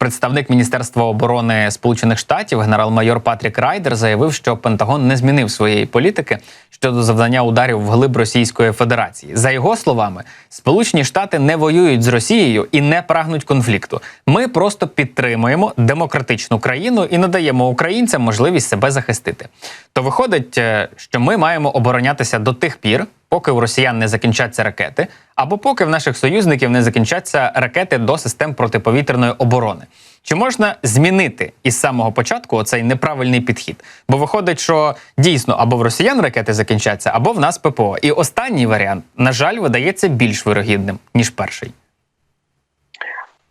Представник Міністерства оборони Сполучених Штатів, генерал-майор Патрік Райдер, заявив, що Пентагон не змінив своєї політики щодо завдання ударів вглиб Російської Федерації. За його словами, Сполучені Штати не воюють з Росією і не прагнуть конфлікту. Ми просто підтримуємо демократичну країну і надаємо українцям можливість себе захистити. То виходить, е, що ми маємо оборонятися до тих пір, поки у росіян не закінчаться ракети, або поки в наших союзників не закінчаться ракети до систем протиповітряної оборони. Чи можна змінити із самого початку оцей неправильний підхід? Бо виходить, що дійсно або в росіян ракети закінчаться, або в нас ППО. І останній варіант, на жаль, видається більш вирогідним ніж перший.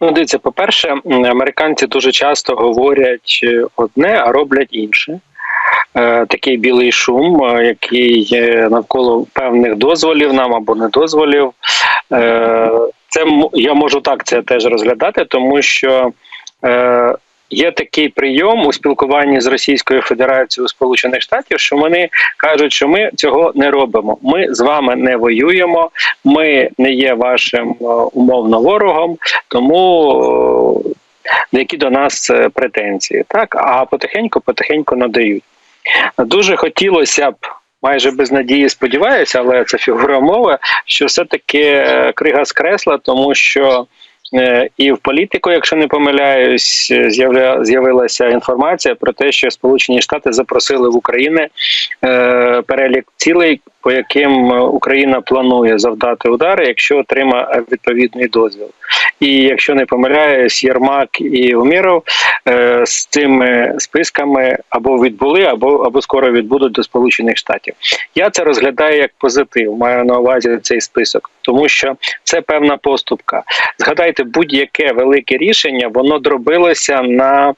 Ну, дивіться, по-перше, американці дуже часто говорять е, одне, а роблять інше. Е, Такий білий шум, е, який є навколо певних дозволів нам або недозволів. Е, Це я можу так це теж розглядати, тому що є такий прийом у спілкуванні з Російською Федерацією Сполучених Штатів, що вони кажуть, що ми цього не робимо. Ми з вами не воюємо, ми не є вашим умовно ворогом, тому які до нас претензії, так а потихеньку, потихеньку надають. Дуже хотілося б. Майже без надії сподіваюся, але це фігура мови, що все-таки е, крига з кресла, тому що е, і в політику, якщо не помиляюсь, е, з'явля- з'явилася інформація про те, що Сполучені Штати запросили в Україну перелік цілей, по яким е, Україна планує завдати удари, якщо отримає відповідний дозвіл. І якщо не помиляюсь, Єрмак і Уміров е, з цими списками або відбули, або або скоро відбудуть до Сполучених Штатів. Я це розглядаю як позитив. Маю на увазі цей список, тому що це певна поступка. Згадайте, будь-яке велике рішення воно дробилося на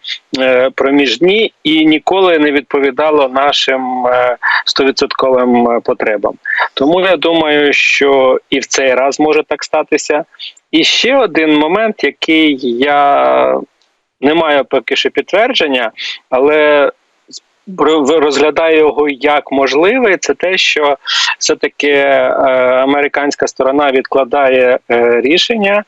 проміжні і ніколи не відповідало нашим е, стовідсотковим е, потребам. Тому я думаю, що і в цей раз може так статися. І ще один момент, який я не маю поки що підтвердження, але ро- розглядаю його як можливий, це те, що все-таки е, американська сторона відкладає е, рішення е,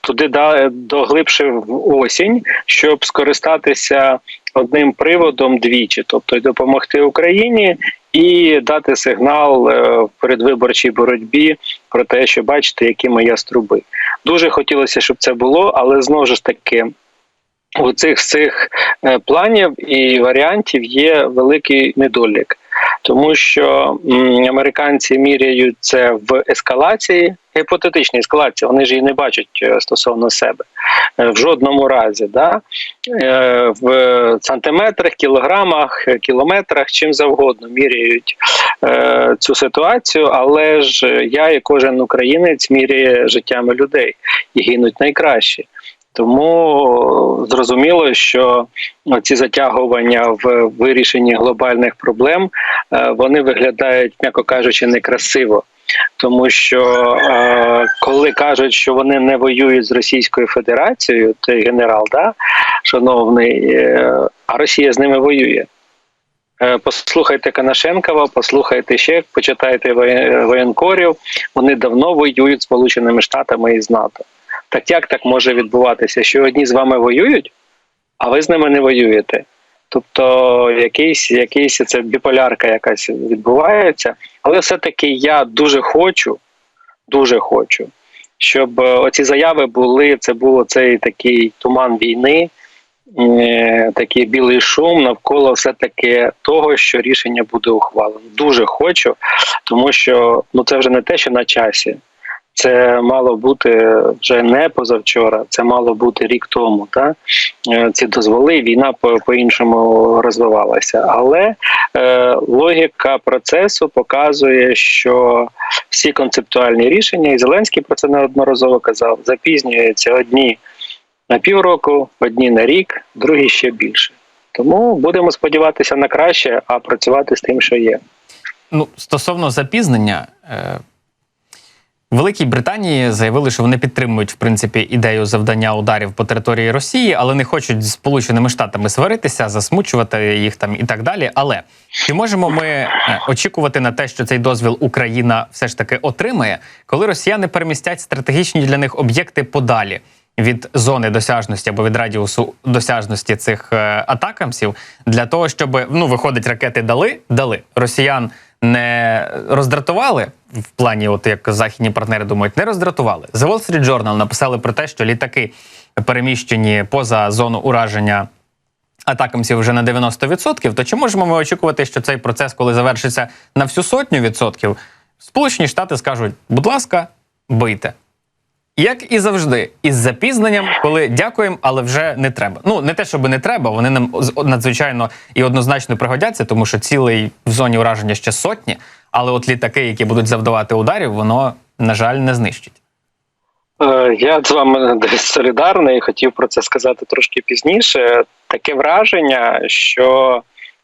туди да, доглибше в осінь, щоб скористатися одним приводом двічі, тобто допомогти Україні і дати сигнал е, в передвиборчій боротьбі про те, що бачите, які ми яструби. Дуже хотілося, щоб це було, але знову ж таки. У цих цих е, планів і варіантів є великий недолік, тому що американці міряють це в ескалації, гіпотетичній ескалації, вони ж її не бачать е, стосовно себе е, в жодному разі, да? Е, в сантиметрах, кілограмах, кілометрах, чим завгодно міряють цю ситуацію, але ж я і кожен українець міряє життями людей і гинуть найкращі. Тому зрозуміло, що ці затягування в вирішенні глобальних проблем вони виглядають, м'яко кажучи, некрасиво. Тому що е, коли кажуть, що вони не воюють з Російською Федерацією, той генерал, да, шановний, е, а Росія з ними воює. Е, Послухайте Канашенкова, послухайте ще, почитайте воєнкорів. Вони давно воюють з Сполученими Штатами і з НАТО. Так як так може відбуватися, що одні з вами воюють, а ви з ними не воюєте? Тобто якийсь, якийсь це біполярка якась відбувається, але все-таки я дуже хочу, дуже хочу, щоб е, оці заяви були, це було цей такий туман війни, е, такий білий шум навколо все-таки того, що рішення буде ухвалено. Дуже хочу, тому що ну це вже не те, що на часі. Це мало бути вже не позавчора, це мало бути рік тому. Та? Е, Ці дозволи, війна по- по-іншому розвивалася. Але е, логіка процесу показує, що всі концептуальні рішення, і Зеленський про це неодноразово казав, запізнюються одні на півроку, одні на рік, другі ще більше. Тому будемо сподіватися на краще, а працювати з тим, що є. Ну, стосовно запізнення, е, Великій Британії заявили, що вони підтримують в принципі ідею завдання ударів по території Росії, але не хочуть з Сполученими Штатами сваритися, засмучувати їх там і так далі. Але чи можемо ми е, очікувати на те, що цей дозвіл Україна все ж таки отримає, коли росіяни перемістять стратегічні для них об'єкти подалі? від зони досяжності або від радіусу досяжності цих е, атакамсів для того, щоб ну виходить, ракети дали, дали росіян не роздратували в плані, от як західні партнери думають, не роздратували. The Wall Street Journal написали про те, що літаки переміщені поза зону ураження атакамців вже на 90%, то чи можемо ми очікувати, що цей процес, коли завершиться на всю сотню відсотків, Сполучені Штати скажуть, будь ласка, бийте. Як і завжди, із запізненням, коли дякуємо, але вже не треба. Ну не те, щоб не треба, вони нам надзвичайно і однозначно пригодяться, тому що цілий в зоні ураження ще сотні. Але от літаки, які будуть завдавати ударів, воно на жаль не знищить. Е, Я з вами десь солідарний, хотів про це сказати трошки пізніше. Таке враження, що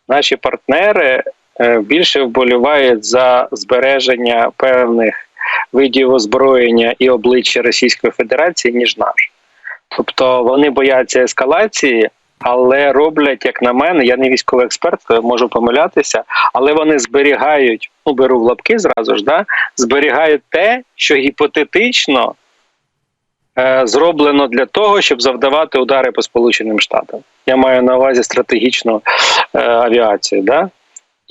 наші партнери е, більше вболівають за збереження певних видів озброєння і обличчя Російської Федерації, ніж наш. Тобто вони бояться ескалації, але роблять, як на мене, я не військовий експерт, можу помилятися, але вони зберігають, ну беру в лапки зразу ж, да, зберігають те, що гіпотетично е, зроблено для того, щоб завдавати удари по Сполученим Штатам. Я маю на увазі стратегічну е, авіацію, да?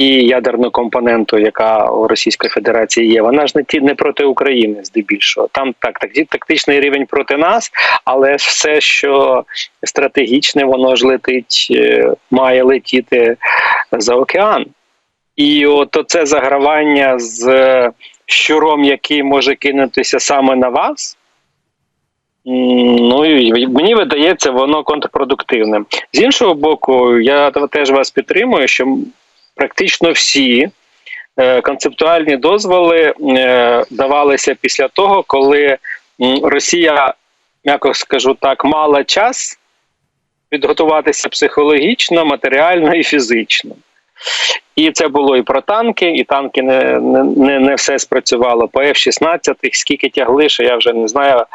І ядерну компоненту, яка у Російської Федерації є. Вона ж не ті не проти України, здебільшого. Там так, так тактичний рівень проти нас, але все, що стратегічне, воно ж летить, е, має летіти за океан. І от це загравання з щуром, який може кинутися саме на вас. Ну і мені видається, воно контрпродуктивним. З іншого боку, я теж вас підтримую, що практично всі е, концептуальні дозволи е, давалися після того, коли Росія, м'яко скажу так, мала час підготуватися психологічно, матеріально і фізично. І це було і про танки, і танки не, не, не, все спрацювало. По F-16, скільки тягли, що я вже не знаю.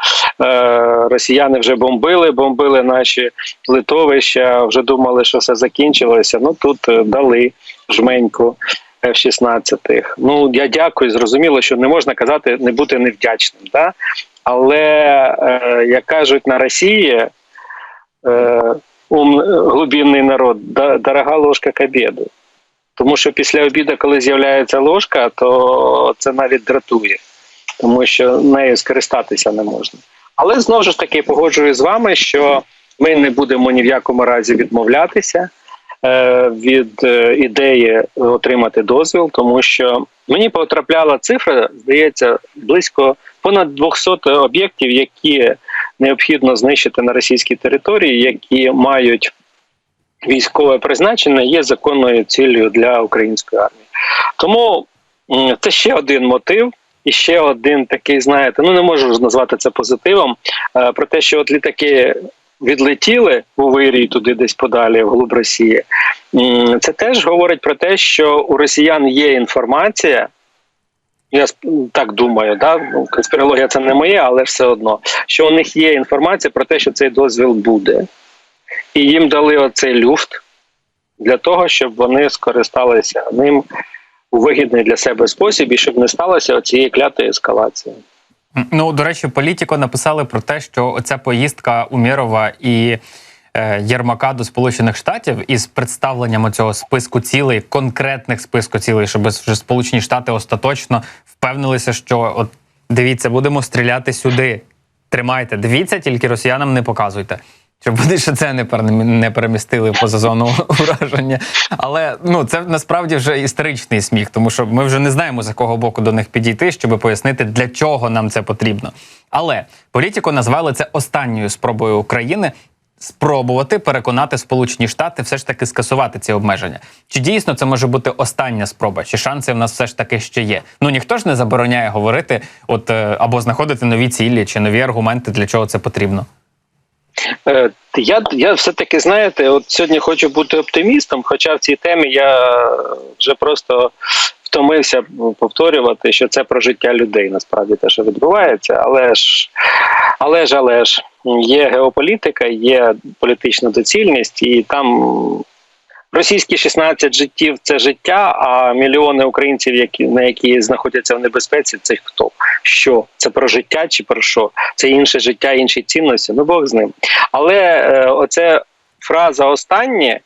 Е, росіяни вже бомбили, бомбили наші литовища, вже думали, що все закінчилося. Ну тут е, дали жменьку F-16. Ну я дякую, зрозуміло, що не можна казати не бути невдячним. Да? Але, е, як кажуть на Росії, ум, глубинний народ, дорога ложка к обіду. Тому що після обіду, коли з'являється ложка, то це навіть дратує, тому що нею скористатися не можна. Але знову ж таки погоджуюсь з вами, що ми не будемо ні в якому разі відмовлятися е, від е, ідеї отримати дозвіл, тому що мені потрапляла цифра, здається, близько понад 200 об'єктів, які необхідно знищити на російській території, які мають військове призначення є законною цілею для української армії. Тому це ще один мотив. І ще один такий, знаєте, ну не можу назвати це позитивом. е, Про те, що от літаки відлетіли у вирій туди, десь подалі, вглуб Росії. Це теж говорить про те, що у росіян є інформація. Я так думаю, да? Ну, конспірологія це не моє, але все одно, що у них є інформація про те, що цей дозвіл буде і їм дали оцей люфт для того, щоб вони скористалися ним у вигідний для себе спосіб, і щоб не сталося цієї клятої ескалації. Ну, до речі, політико написали про те, що оця поїздка Умєрова і е, Єрмака до Сполучених Штатів із представленням цього списку цілей, конкретних списку цілей, щоб вже Сполучені Штати остаточно впевнилися, що от дивіться, будемо стріляти сюди. Тримайте, дивіться, тільки росіянам не показуйте. Щоб вони ще це не перемі- не перемістили поза зону ураження. Але ну це насправді вже історичний сміх, тому що ми вже не знаємо з якого боку до них підійти, щоб пояснити, для чого нам це потрібно. Але політико назвали це останньою спробою України спробувати переконати Сполучені Штати все ж таки скасувати ці обмеження. Чи дійсно це може бути остання спроба? Чи шанси в нас все ж таки ще є? Ну ніхто ж не забороняє говорити, от е, або знаходити нові цілі чи нові аргументи, для чого це потрібно. Е, Я, я все-таки, знаєте, от сьогодні хочу бути оптимістом, хоча в цій темі я вже просто втомився повторювати, що це про життя людей, насправді те, що відбувається, але ж, але ж, але ж, є геополітика, є політична доцільність, і там Російські 16 життів це життя, а мільйони українців, які на які знаходяться в небезпеці, це хто? Що це про життя чи про що? Це інше життя, інші цінності. Ну Бог з ним. Але е, оце фраза останнє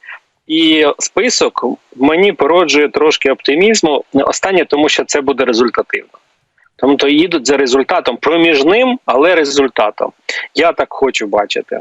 і список мені породжує трошки оптимізму. Останнє, тому що це буде результативно. Тобто їдуть за результатом проміжним, але результатом. Я так хочу бачити.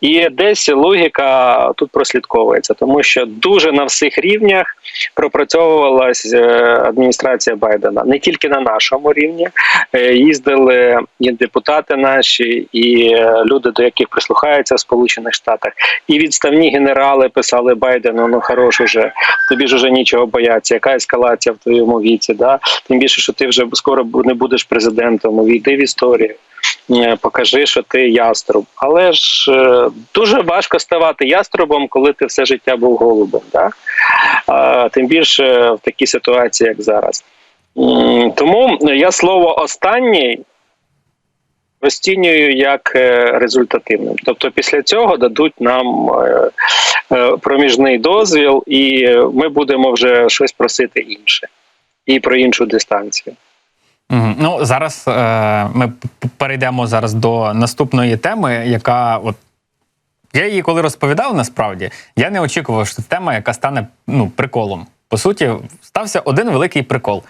І десь логіка тут прослідковується, тому що дуже на всіх рівнях пропрацьовувалась е, адміністрація Байдена не тільки на нашому рівні. Е, Їздили і депутати наші, і е, люди, до яких прислухаються в Сполучених Штатах, і відставні генерали писали Байдену: ну хорош уже, тобі ж уже нічого бояться. Яка ескалація в твоєму віці? Да? Тим більше, що ти вже скоро не будеш президентом. Увійди в історію. Е, Покажи, що ти яструб. Але ж е, дуже важко ставати яструбом, коли ти все життя був голубем. Да? Тим більше в такій ситуації, як зараз. Тому я слово останній розцінюю як е, результативним. Тобто, після цього дадуть нам проміжний дозвіл, і ми будемо вже щось просити інше і про іншу дистанцію. Ну зараз е, ми перейдемо зараз до наступної теми, яка от. Я її коли розповідав, насправді я не очікував, що це тема, яка стане ну, приколом. По суті, стався один великий прикол.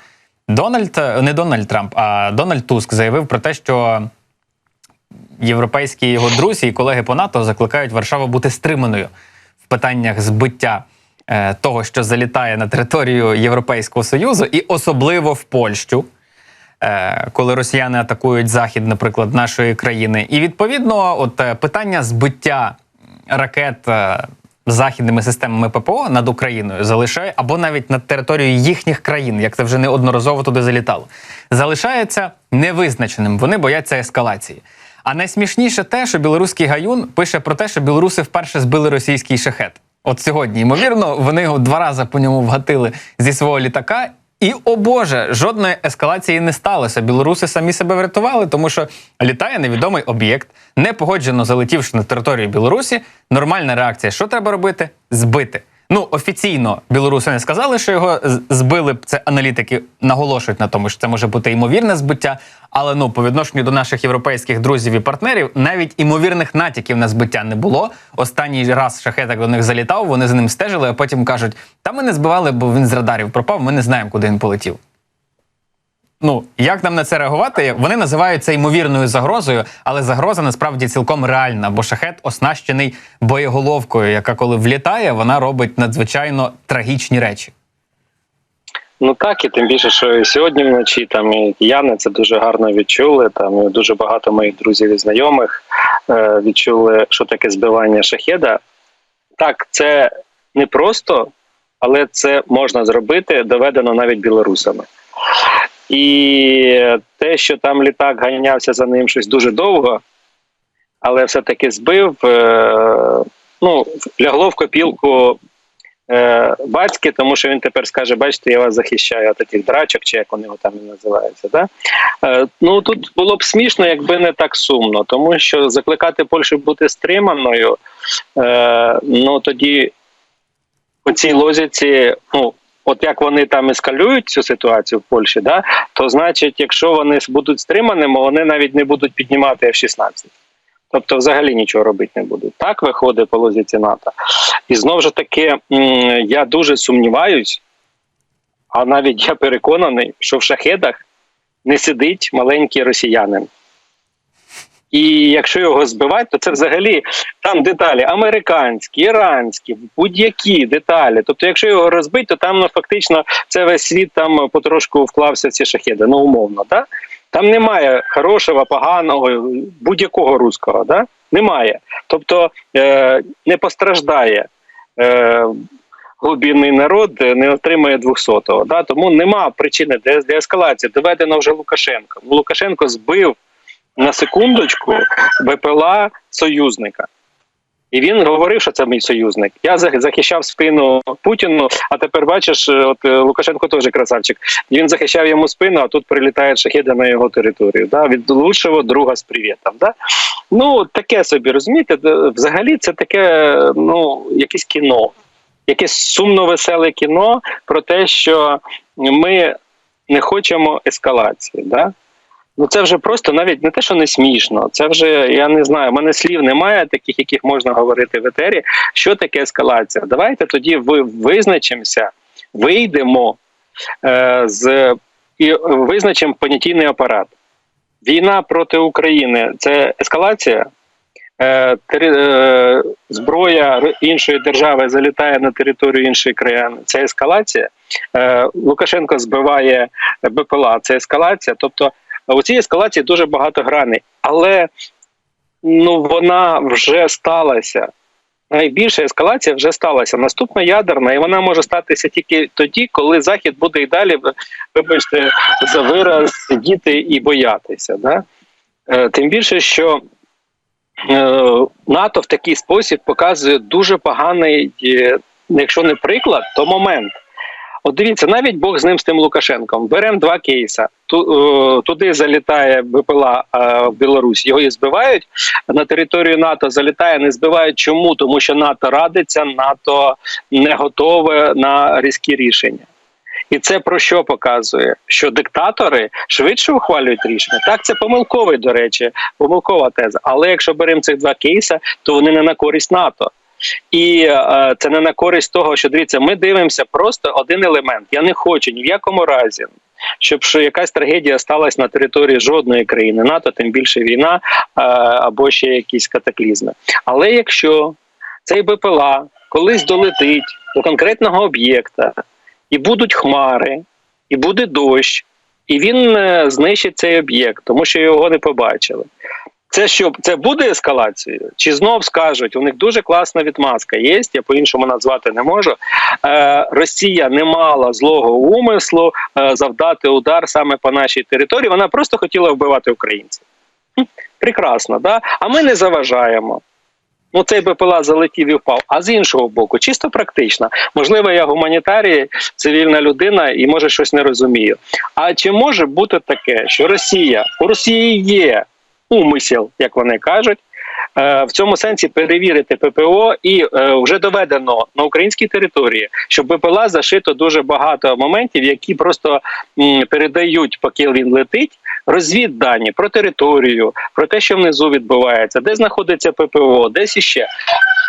Дональд, не Дональд Трамп, а Дональд Туск заявив про те, що європейські його друзі і колеги по НАТО закликають Варшаву бути стриманою в питаннях збиття е, того, що залітає на територію Європейського Союзу, і особливо в Польщу коли росіяни атакують захід, наприклад, нашої країни. І відповідно, от е, питання збиття ракет е, західними системами ППО над Україною залишає або навіть над територією їхніх країн, як це вже неодноразово туди залітало, залишається невизначеним. Вони бояться ескалації. А найсмішніше те, що білоруський гаюн пише про те, що білоруси вперше збили російський шахет. От сьогодні, ймовірно, вони його два рази по ньому вгатили зі свого літака. І о Боже, жодної ескалації не сталося. Білоруси самі себе врятували, тому що літає невідомий об'єкт, не погоджено залетівши на територію Білорусі. Нормальна реакція. Що треба робити? Збити. Ну офіційно білоруси не сказали, що його збили. Це аналітики наголошують на тому, що це може бути ймовірне збиття. Але ну по відношенню до наших європейських друзів і партнерів навіть імовірних натяків на збиття не було. Останній раз шахетак до них залітав, вони за ним стежили, а потім кажуть: та ми не збивали, бо він з радарів пропав. Ми не знаємо, куди він полетів. Ну, як нам на це реагувати? Вони називають це ймовірною загрозою, але загроза насправді цілком реальна, бо шахет оснащений боєголовкою, яка коли влітає, вона робить надзвичайно трагічні речі. Ну так, і тим більше, що і сьогодні вночі там і кияни це дуже гарно відчули. Там і дуже багато моїх друзів і знайомих е, відчули, що таке збивання шахеда. Так, це не просто, але це можна зробити, доведено навіть білорусами. І те, що там літак ганявся за ним щось дуже довго, але все-таки збив, е, ну, лягло в копілку е, батьки, тому що він тепер скаже: бачите, я вас захищаю от таких драчок, чи як вони його там називаються. Да? Е, ну тут було б смішно, якби не так сумно, тому що закликати Польщу бути стриманою, ну тоді по цій лозіці, ну. От як вони там ескалюють цю ситуацію в Польщі, да, то значить, якщо вони будуть стриманими, вони навіть не будуть піднімати F-16. Тобто, взагалі нічого робити не будуть. Так виходить по лозіці НАТО. І знову ж таки, я дуже сумніваюсь, а навіть я переконаний, що в шахедах не сидить маленький росіянин. І якщо його збивати, то це взагалі там деталі американські, іранські, будь-які деталі. Тобто, якщо його розбити, то там ну, фактично це весь світ там потрошку вклався в ці шахеди, ну умовно. Да? Там немає хорошого, поганого, будь-якого руського. Да? Немає. Тобто е, не постраждає. Е, Глубинний народ не отримує 200-го. Да? Тому нема причини для ескалації. Доведено вже Лукашенко. Лукашенко збив на секундочку БПЛА союзника. І він говорив, що це мій союзник. Я захищав спину Путіну, а тепер бачиш, е, от е, Лукашенко теж красавчик. Він захищав йому спину, а тут прилітають шахеди на його територію. Да? Від лучшого друга з привітом. Да? Ну, таке собі, розумієте, взагалі це таке, ну, якесь кіно. якесь сумно веселе кіно про те, що ми не хочемо ескалації. Да? Ну це вже просто навіть не те, що не смішно. Це вже я не знаю. в мене слів немає, таких, яких можна говорити в етері. Що таке ескалація? Давайте тоді ви визначимося, вийдемо е, з і визначимо понятійний апарат. Війна проти України це ескалація. Е, е, зброя іншої держави залітає на територію іншої країни. Це ескалація. Е, Лукашенко збиває БПЛА. Це ескалація. Тобто у цій ескалації дуже багато граней, але ну вона вже сталася. Найбільша ескалація вже сталася. Наступна ядерна, і вона може статися тільки тоді, коли Захід буде і далі, вибачте, за вираз сидіти і боятися. Да? Е, Тим більше, що е, НАТО в такий спосіб показує дуже поганий, е, якщо не приклад, то момент. От дивіться, навіть Бог з ним з тим Лукашенком. Беремо два кейса. Е, туди залітає БПЛА е, в Білорусь, його і збивають. На територію НАТО залітає, не збивають. Чому? Тому що НАТО радиться, НАТО не готове на різкі рішення. І це про що показує? Що диктатори швидше ухвалюють рішення. Так, це помилковий, до речі, помилкова теза. Але якщо беремо цих два кейси, то вони не на користь НАТО. І е, це не на користь того, що дивіться, ми дивимося просто один елемент. Я не хочу ні в якому разі, щоб що якась трагедія сталася на території жодної країни НАТО, тим більше війна е, або ще якісь катаклізми. Але якщо цей БПЛА колись долетить до конкретного об'єкта, і будуть хмари, і буде дощ, і він е, знищить цей об'єкт, тому що його не побачили. Це що це буде ескалацією? Чи знов скажуть? У них дуже класна відмазка є, я по-іншому назвати не можу. Е, Росія не мала злого умислу е, завдати удар саме по нашій території. Вона просто хотіла вбивати українців. Прекрасно, да? А ми не заважаємо. Ну, цей БПЛА залетів і впав. А з іншого боку, чисто практично. Можливо, я гуманітарій, цивільна людина і може щось не розумію. А чи може бути таке, що Росія у Росії є умисел, як вони кажуть, е, в цьому сенсі перевірити ППО, і е, вже доведено на українській території, що БПЛА зашито дуже багато моментів, які просто передають, поки він летить, розвіддані про територію, про те, що внизу відбувається, де знаходиться ППО, десь іще.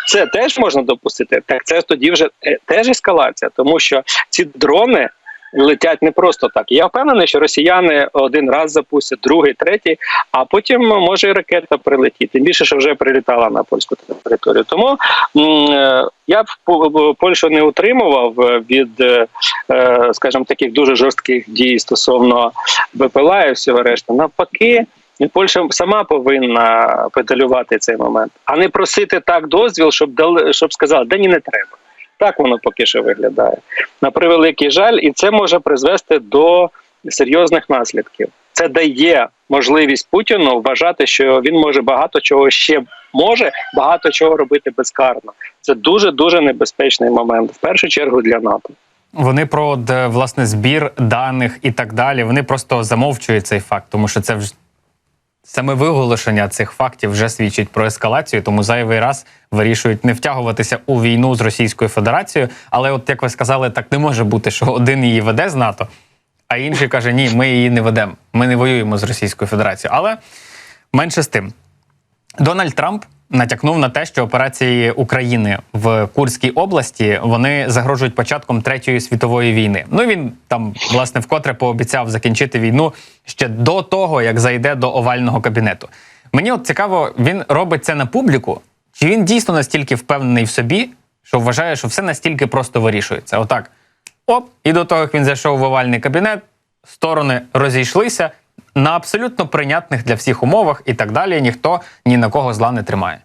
Це теж можна допустити. Так це тоді вже е, теж ескалація, тому що ці дрони летять не просто так. Я впевнений, що росіяни один раз запустять, другий, третій, а потім може і ракета прилетіти. Тим більше, що вже прилітала на польську територію. Тому е, я б По- Польщу не утримував е, від, е, скажімо, таких дуже жорстких дій стосовно БПЛА і всього решта. Навпаки. Польща сама повинна педалювати цей момент, а не просити так дозвіл, щоб дали, щоб сказали, да ні, не треба. Так воно поки що виглядає. На превеликий жаль, і це може призвести до серйозних наслідків. Це дає можливість Путіну вважати, що він може багато чого ще може багато чого робити безкарно. Це дуже дуже небезпечний момент, в першу чергу для НАТО. Вони про власне збір даних і так далі. Вони просто замовчують цей факт, тому що це вже саме виголошення цих фактів вже свідчить про ескалацію, тому зайвий раз вирішують не втягуватися у війну з Російською Федерацією. Але, от як ви сказали, так не може бути, що один її веде з НАТО, а інший каже: Ні, ми її не ведемо. Ми не воюємо з Російською Федерацією. Але менше з тим. Дональд Трамп натякнув на те, що операції України в Курській області вони загрожують початком третьої світової війни. Ну він там власне вкотре пообіцяв закінчити війну ще до того, як зайде до овального кабінету. Мені от цікаво, він робить це на публіку, чи він дійсно настільки впевнений в собі, що вважає, що все настільки просто вирішується. Отак, оп, і до того, як він зайшов в овальний кабінет, сторони розійшлися на абсолютно прийнятних для всіх умовах і так далі. Ніхто ні на кого зла не тримає.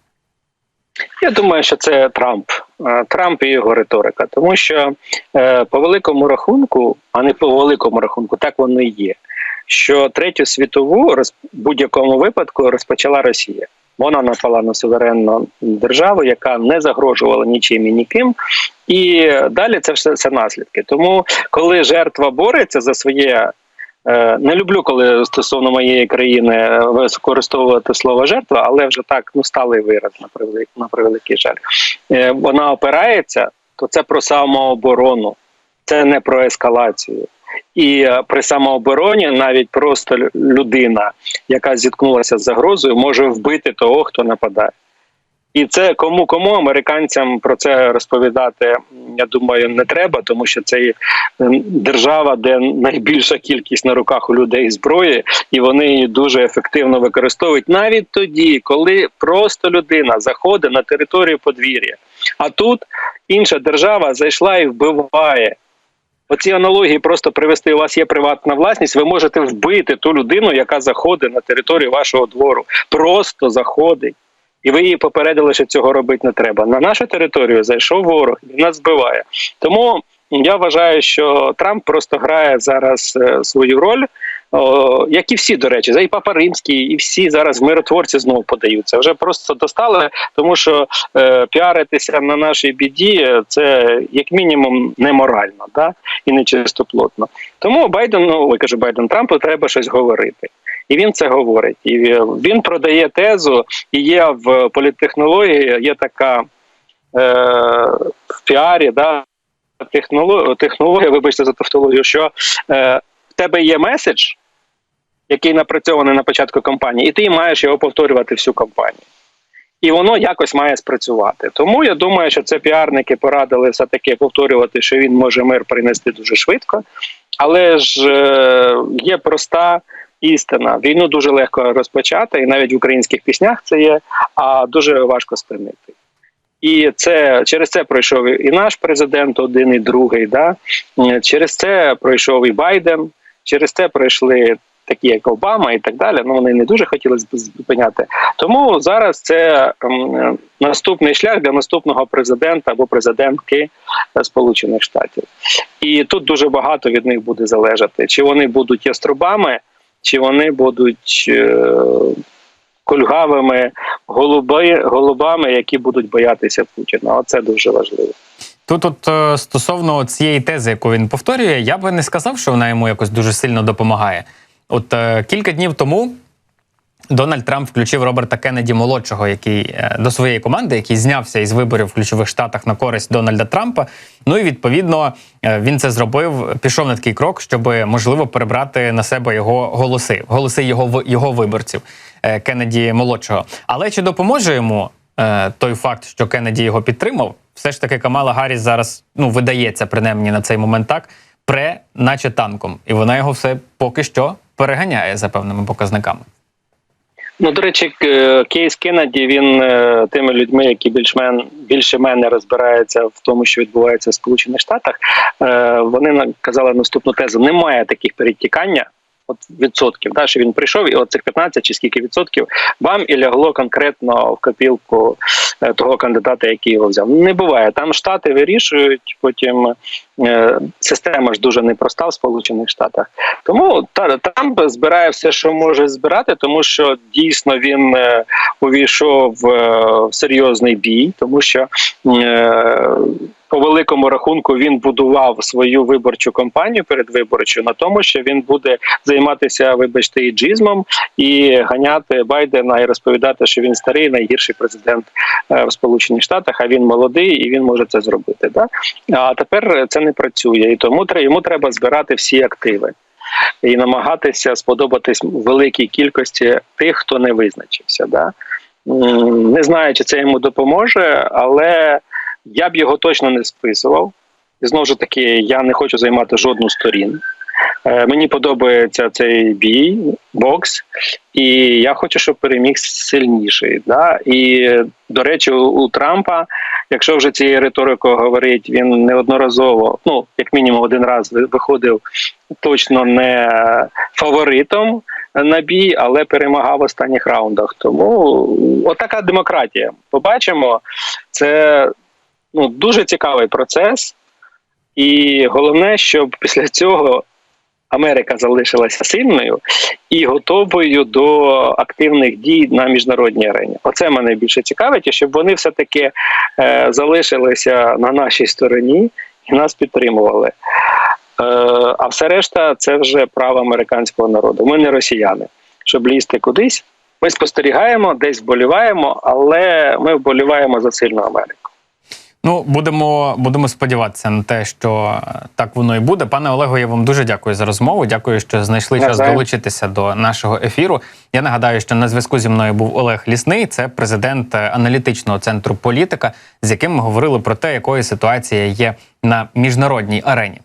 Я думаю, що це Трамп, Е, Трамп і його риторика, тому що е, по великому рахунку, а не по великому рахунку, так воно і є. Що третю світову роз, будь-якому випадку розпочала Росія. Вона напала на суверенну державу, яка не загрожувала нічим і ніким. І далі це все це наслідки. Тому, коли жертва бореться за своє. Е, Не люблю, коли стосовно моєї країни е, використовувати слово жертва, але вже так ну сталий вираз на превеликий, на превеликий жаль. Е, Вона опирається, то це про самооборону, це не про ескалацію. І при самообороні навіть просто людина, яка зіткнулася з загрозою, може вбити того, хто нападає. І це кому кому американцям про це розповідати, я думаю, не треба, тому що це держава, де найбільша кількість на руках у людей зброї, і вони її дуже ефективно використовують навіть тоді, коли просто людина заходить на територію подвір'я. А тут інша держава зайшла і вбиває. Оці аналогії просто привести. У вас є приватна власність, ви можете вбити ту людину, яка заходить на територію вашого двору. Просто заходить. І ви її попередили, що цього робити не треба. На нашу територію зайшов ворог, і нас збиває. Тому я вважаю, що Трамп просто грає зараз е, свою роль, о, як і всі, до речі, і Папа Римський, і всі зараз миротворці знову подаються. Вже просто достали, тому що е, піаритися на нашій біді це як мінімум неморально, да? і не чистоплотно. Тому Байдену, ой, кажу Байден, Трампу треба щось говорити. І він це говорить. І е, він продає тезу, і є в політтехнології, є така е, в піарі, да, технологія, технологія, вибачте за тавтологію, що е, в тебе є меседж, який напрацьований на початку кампанії, і ти маєш його повторювати всю кампанію. І воно якось має спрацювати. Тому я думаю, що це піарники порадили все таки повторювати, що він може мир принести дуже швидко. Але ж е, є проста істина. Війну дуже легко розпочати, і навіть в українських піснях це є, а дуже важко спинити. І це через це пройшов і наш президент, один і другий. Да? Через це пройшов і Байден, через це пройшли такі, як Обама, і так далі. Ну вони не дуже хотіли зупиняти. Тому зараз це наступний шлях для наступного президента або президентки е, Сполучених Штатів. І тут дуже багато від них буде залежати, чи вони будуть яструбами, чи вони будуть е, кульгавими голуби, голубами, які будуть боятися Путіна. Оце дуже важливо. Тут, от е, стосовно цієї тези, яку він повторює, я би не сказав, що вона йому якось дуже сильно допомагає. От е, кілька днів тому Дональд Трамп включив Роберта Кеннеді молодшого, який е, до своєї команди, який знявся із виборів в ключових штатах на користь Дональда Трампа. Ну і відповідно е, він це зробив, пішов на такий крок, щоб можливо перебрати на себе його голоси, голоси його його виборців е, Кеннеді молодшого. Але чи допоможе йому той факт, що Кеннеді його підтримав? Все ж таки, Камала Гарріс зараз ну видається принаймні на цей момент так, пре, наче танком, і вона його все поки що переганяє за певними показниками. Ну, до речі, Кейс Кеннеді, він е, тими людьми, які більш-мен більше мене розбираються в тому, що відбувається в Сполучених Штатах, е, вони казали наступну тезу: немає таких перетікання. От відсотків, да, що він прийшов, і от цих 15 чи скільки відсотків бам і лягло конкретно в копілку е, того кандидата, який його взяв. Не буває. Там штати вирішують, потім е, система ж дуже непроста в Сполучених Штатах. Тому та Трамп збирає все, що може збирати, тому що дійсно він е, увійшов в серйозний бій, тому що по великому рахунку він будував свою виборчу кампанію передвиборчу на тому, що він буде займатися, вибачте, іджизмом і ганяти Байдена і розповідати, що він старий, найгірший президент е, в Сполучених Штатах, а він молодий і він може це зробити. Да? А тепер це не працює, і тому йому треба збирати всі активи і намагатися сподобатись великій кількості тих, хто не визначився. Да? Не знаю, чи це йому допоможе, але я б його точно не списував. І знову ж таки, я не хочу займати жодну сторін. Е, Мені подобається цей бій, бокс, і я хочу, щоб переміг сильніший. Да? І, до речі, у, Трампа, якщо вже цією риторикою говорить, він неодноразово, ну, як мінімум один раз виходив точно не фаворитом на бій, але перемагав в останніх раундах. Тому отака демократія. Побачимо, це ну, дуже цікавий процес. І головне, щоб після цього Америка залишилася сильною і готовою до активних дій на міжнародній арені. Оце мене більше цікавить, і щоб вони все-таки е, залишилися на нашій стороні і нас підтримували. Е, а все решта це вже право американського народу. Ми не росіяни, щоб лізти кудись. Ми спостерігаємо, десь вболіваємо, але ми вболіваємо за сильну Америку. Ну, будемо, будемо сподіватися на те, що е, так воно і буде. Пане Олего, я вам дуже дякую за розмову. Дякую, що знайшли час долучитися до нашого ефіру. Я нагадаю, що на зв'язку зі мною був Олег Лісний, це президент е, аналітичного центру політика, з яким ми говорили про те, якою ситуація є на міжнародній арені.